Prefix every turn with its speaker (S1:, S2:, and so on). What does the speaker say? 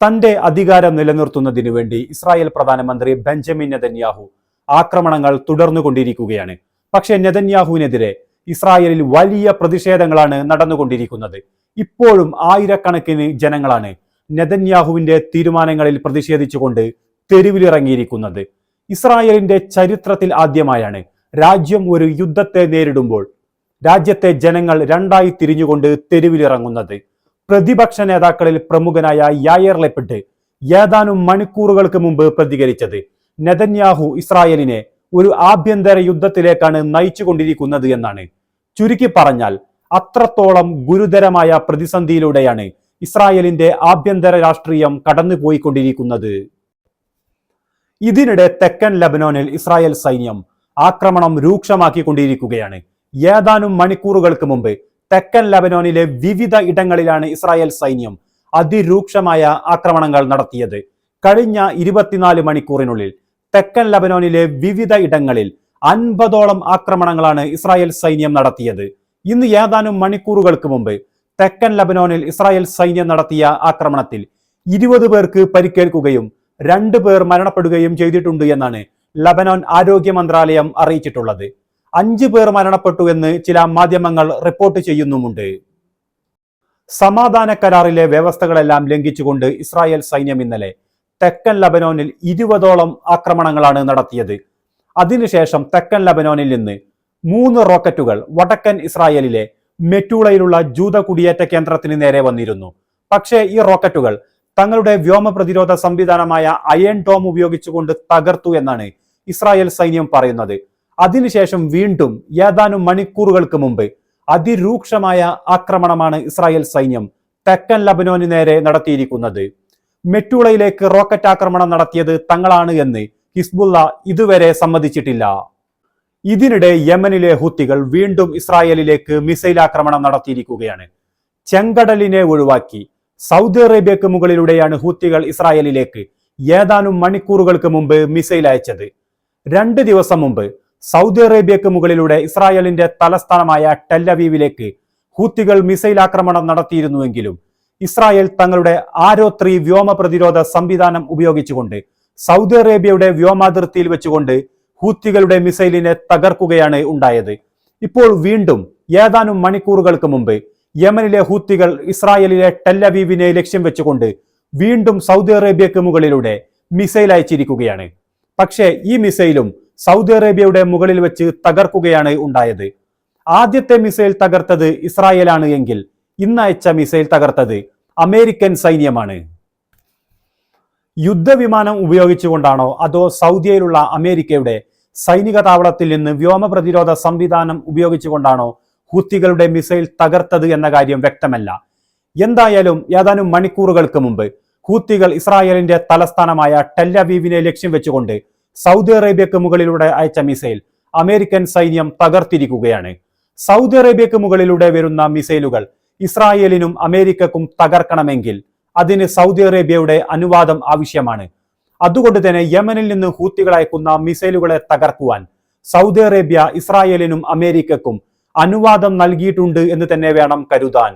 S1: തന്റെ അധികാരം നിലനിർത്തുന്നതിനു വേണ്ടി ഇസ്രായേൽ പ്രധാനമന്ത്രി ബെഞ്ചമിൻ നെതന്യാഹു ആക്രമണങ്ങൾ തുടർന്നുകൊണ്ടിരിക്കുകയാണ്. പക്ഷേ നെതന്യാഹുവിനെതിരെ ഇസ്രായേലിൽ വലിയ പ്രതിഷേധങ്ങളാണ് നടന്നുകൊണ്ടിരിക്കുന്നത്. ഇപ്പോഴും ആയിരക്കണക്കിന് ജനങ്ങളാണ് നെതന്യാഹുവിന്റെ തീരുമാനങ്ങളിൽ പ്രതിഷേധിച്ചുകൊണ്ട് തെരുവിലിറങ്ങിയിരിക്കുന്നത്. ഇസ്രായേലിന്റെ ചരിത്രത്തിൽ ആദ്യമായാണ് രാജ്യം ഒരു യുദ്ധത്തെ നേരിടുമ്പോൾ രാജ്യത്തെ ജനങ്ങൾ രണ്ടായി തിരിഞ്ഞുകൊണ്ട് തെരുവിലിറങ്ങുന്നത്. പ്രതിപക്ഷ നേതാക്കളിൽ പ്രമുഖനായ യായർ ലെപ്പിട്ട് ഏതാനും മണിക്കൂറുകൾക്ക് മുമ്പ് പ്രതികരിച്ചത് നെതന്യാഹു ഇസ്രായേലിനെ ഒരു ആഭ്യന്തര യുദ്ധത്തിലേക്കാണ് നയിച്ചുകൊണ്ടിരിക്കുന്നത് എന്നാണ്. ചുരുക്കി പറഞ്ഞാൽ അത്രത്തോളം ഗുരുതരമായ പ്രതിസന്ധിയിലൂടെയാണ് ഇസ്രായേലിന്റെ ആഭ്യന്തര രാഷ്ട്രീയം കടന്നുപോയിക്കൊണ്ടിരിക്കുന്നത്. ഇതിനിടെ തെക്കൻ ലബനോനിൽ ഇസ്രായേൽ സൈന്യം ആക്രമണം രൂക്ഷമാക്കിക്കൊണ്ടിരിക്കുകയാണ്. ഏതാനും മണിക്കൂറുകൾക്ക് മുമ്പ് തെക്കൻ ലബനോനിലെ വിവിധ ഇടങ്ങളിലാണ് ഇസ്രായേൽ സൈന്യം അതിരൂക്ഷമായ ആക്രമണങ്ങൾ നടത്തിയത്. കഴിഞ്ഞ ഇരുപത്തിനാല് മണിക്കൂറിനുള്ളിൽ തെക്കൻ ലബനോനിലെ വിവിധ ഇടങ്ങളിൽ അൻപതോളം ആക്രമണങ്ങളാണ് ഇസ്രായേൽ സൈന്യം നടത്തിയത്. ഇന്ന് ഏതാനും മണിക്കൂറുകൾക്ക് മുമ്പ് തെക്കൻ ലബനോനിൽ ഇസ്രായേൽ സൈന്യം നടത്തിയ ആക്രമണത്തിൽ ഇരുപത് പേർക്ക് പരിക്കേൽക്കുകയും രണ്ടു പേർ മരണപ്പെടുകയും ചെയ്തിട്ടുണ്ട് എന്നാണ് ലബനോൻ ആരോഗ്യ മന്ത്രാലയം അറിയിച്ചിട്ടുള്ളത്. അഞ്ചു പേർ മരണപ്പെട്ടു എന്ന് ചില മാധ്യമങ്ങൾ റിപ്പോർട്ട് ചെയ്യുന്നുമുണ്ട്. സമാധാന കരാറിലെ വ്യവസ്ഥകളെല്ലാം ലംഘിച്ചുകൊണ്ട് ഇസ്രായേൽ സൈന്യം ഇന്നലെ തെക്കൻ ലബനോനിൽ ഇരുപതോളം ആക്രമണങ്ങളാണ് നടത്തിയത്. അതിനുശേഷം തെക്കൻ ലബനോനിൽ നിന്ന് മൂന്ന് റോക്കറ്റുകൾ വടക്കൻ ഇസ്രായേലിലെ മെറ്റൂളയിലുള്ള ജൂത കുടിയേറ്റ കേന്ദ്രത്തിന് നേരെ വന്നിരുന്നു. പക്ഷേ ഈ റോക്കറ്റുകൾ തങ്ങളുടെ വ്യോമ പ്രതിരോധ സംവിധാനമായ അയൺ ഡോം ഉപയോഗിച്ചുകൊണ്ട് തകർത്തു എന്നാണ് ഇസ്രായേൽ സൈന്യം പറയുന്നത്. അതിനുശേഷം വീണ്ടും ഏതാനും മണിക്കൂറുകൾക്ക് മുമ്പ് അതിരൂക്ഷമായ ആക്രമണമാണ് ഇസ്രായേൽ സൈന്യം തെക്കൻ ലബനോന് നേരെ നടത്തിയിരിക്കുന്നത്. മെറ്റൂളയിലേക്ക് റോക്കറ്റ് ആക്രമണം നടത്തിയത് തങ്ങളാണ് എന്ന് ഹിസ്ബുള്ള ഇതുവരെ സമ്മതിച്ചിട്ടില്ല. ഇതിനിടെ യമനിലെ ഹുത്തികൾ വീണ്ടും ഇസ്രായേലിലേക്ക് മിസൈൽ ആക്രമണം നടത്തിയിരിക്കുകയാണ്. ചെങ്കടലിനെ ഒഴിവാക്കി സൗദി അറേബ്യക്ക് മുകളിലൂടെയാണ് ഹൂത്തികൾ ഇസ്രായേലിലേക്ക് ഏതാനും മണിക്കൂറുകൾക്ക് മുമ്പ് മിസൈൽ അയച്ചത്. രണ്ട് ദിവസം മുമ്പ് സൗദി അറേബ്യക്ക് മുകളിലൂടെ ഇസ്രായേലിന്റെ തലസ്ഥാനമായ ടെല്ലവീവിലേക്ക് ഹൂത്തികൾ മിസൈൽ ആക്രമണം നടത്തിയിരുന്നുവെങ്കിലും ഇസ്രായേൽ തങ്ങളുടെ ആരോ ത്രീ വ്യോമ പ്രതിരോധ സംവിധാനം ഉപയോഗിച്ചുകൊണ്ട് സൗദി അറേബ്യയുടെ വ്യോമാതിർത്തിയിൽ വെച്ചുകൊണ്ട് ഹൂത്തികളുടെ മിസൈലിനെ തകർക്കുകയാണ് ഉണ്ടായത്. ഇപ്പോൾ വീണ്ടും ഏതാനും മണിക്കൂറുകൾക്ക് മുമ്പ് യമനിലെ ഹൂത്തികൾ ഇസ്രായേലിലെ ടെല്ലവീവിനെ ലക്ഷ്യം വെച്ചുകൊണ്ട് വീണ്ടും സൗദി അറേബ്യക്ക് മുകളിലൂടെ മിസൈൽ അയച്ചിരിക്കുകയാണ്. പക്ഷേ ഈ മിസൈലും സൗദി അറേബ്യയുടെ മുകളിൽ വെച്ച് തകർക്കുകയാണ് ഉണ്ടായത്. ആദ്യത്തെ മിസൈൽ തകർത്തത് ഇസ്രായേലാണ് എങ്കിൽ ഇന്നയച്ച മിസൈൽ തകർത്തത് അമേരിക്കൻ സൈന്യമാണ്. യുദ്ധവിമാനം ഉപയോഗിച്ചുകൊണ്ടാണോ അതോ സൗദിയയിലുള്ള അമേരിക്കയുടെ സൈനിക താവളത്തിൽ നിന്ന് വ്യോമ പ്രതിരോധ സംവിധാനം ഉപയോഗിച്ചുകൊണ്ടാണോ ഹൂത്തികളുടെ മിസൈൽ തകർത്തത് എന്ന കാര്യം വ്യക്തമല്ല. എന്തായാലും ഏതാനും മണിക്കൂറുകൾക്ക് മുമ്പ് ഹൂത്തികൾ ഇസ്രായേലിന്റെ തലസ്ഥാനമായ ടെല്ലവീവിനെ ലക്ഷ്യം വെച്ചുകൊണ്ട് സൗദി അറേബ്യക്ക് മുകളിലൂടെ അയച്ച മിസൈൽ അമേരിക്കൻ സൈന്യം തകർത്തിരിക്കുകയാണ്. സൗദി അറേബ്യക്ക് മുകളിലൂടെ വരുന്ന മിസൈലുകൾ ഇസ്രായേലിനും അമേരിക്കക്കും തകർക്കണമെങ്കിൽ അതിന് സൗദി അറേബ്യയുടെ അനുവാദം ആവശ്യമാണ്. അതുകൊണ്ട് തന്നെ യമനിൽ നിന്ന് ഹൂത്തികൾ അയക്കുന്ന മിസൈലുകളെ തകർക്കുവാൻ സൗദി അറേബ്യ ഇസ്രായേലിനും അമേരിക്കക്കും അനുവാദം നൽകിയിട്ടുണ്ട് എന്ന് തന്നെ വേണം കരുതാൻ.